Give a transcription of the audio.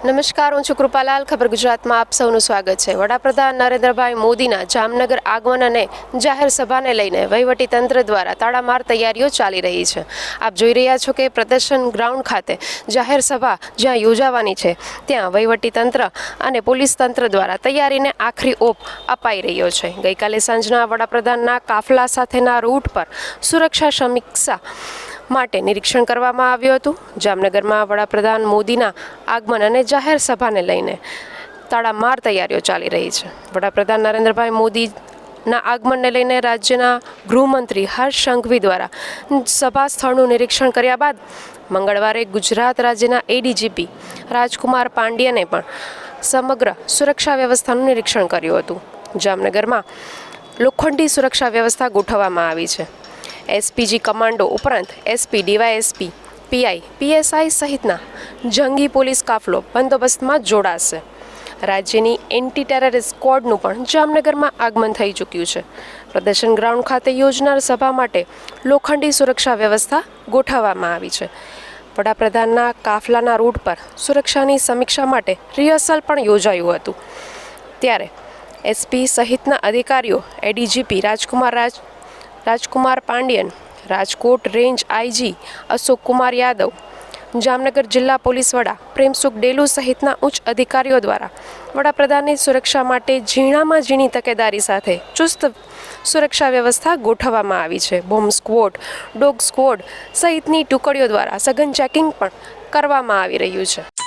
નમસ્કાર, હું છું કૃપાલાલ. ખબર ગુજરાતમાં આપ સૌનું સ્વાગત છે. વડાપ્રધાન નરેન્દ્રભાઈ મોદીના જામનગર આગમન અને જાહેર સભાને લઈને વહીવટી તંત્ર દ્વારા તાળામાર તૈયારીઓ ચાલી રહી છે. આપ જોઈ રહ્યા છો કે પ્રદર્શન ગ્રાઉન્ડ ખાતે જાહેર સભા જ્યાં યોજાવાની છે, ત્યાં વહીવટી તંત્ર અને પોલીસ તંત્ર દ્વારા તૈયારીને આખરી ઓપ અપાઈ રહ્યો છે. ગઈકાલે સાંજના વડાપ્રધાનના કાફલા સાથેના રૂટ પર સુરક્ષા સમીક્ષા માટે નિરીક્ષણ કરવામાં આવ્યું હતું. જામનગરમાં વડાપ્રધાન મોદીના આગમન અને જાહેર સભાને લઈને તાળામાર તૈયારીઓ ચાલી રહી છે. વડાપ્રધાન નરેન્દ્રભાઈ મોદીના આગમનને લઈને રાજ્યના ગૃહમંત્રી હર્ષ સંઘવી દ્વારા સભા સ્થળનું નિરીક્ષણ કર્યા બાદ મંગળવારે ગુજરાત રાજ્યના એડીજીપી રાજકુમાર પાંડ્યને પણ સમગ્ર સુરક્ષા વ્યવસ્થાનું નિરીક્ષણ કર્યું હતું. જામનગરમાં લોખંડી સુરક્ષા વ્યવસ્થા ગોઠવવામાં આવી છે. એસપીજી કમાન્ડો ઉપરાંત એસપી, ડીવાયએસપી, પીઆઈ, પીએસઆઈ સહિતના જંગી પોલીસ કાફલો બંદોબસ્તમાં જોડાશે. રાજ્યની એન્ટી ટેરરિસ્ટ સ્ક્વોડનું પણ જામનગરમાં આગમન થઈ ચૂક્યું છે. પ્રદર્શન ગ્રાઉન્ડ ખાતે યોજનાર સભા માટે લોખંડી સુરક્ષા વ્યવસ્થા ગોઠવવામાં આવી છે. વડાપ્રધાનના કાફલાના રૂટ પર સુરક્ષાની સમીક્ષા માટે રિહર્સલ પણ યોજાયું હતું. ત્યારે એસપી સહિતના અધિકારીઓ, ADGP Rajkumar Raj Rajkumar Pandian, Rajkot range IG Ashok Kumar Yadav, Jamnagar જિલ્લા પોલીસ વડા પ્રેમસુખ ડેલુ સહિતના ઉચ્ચ અધિકારીઓ દ્વારા વડાપ્રધાનની સુરક્ષા માટે ઝીણામાં ઝીણી તકેદારી સાથે ચુસ્ત સુરક્ષા વ્યવસ્થા ગોઠવવામાં આવી છે. બોમ્બ સ્ક્વોડ, ડોગ સ્ક્વોડ સહિતની ટુકડીઓ દ્વારા સઘન ચેકિંગ પણ કરવામાં આવી રહ્યું છે.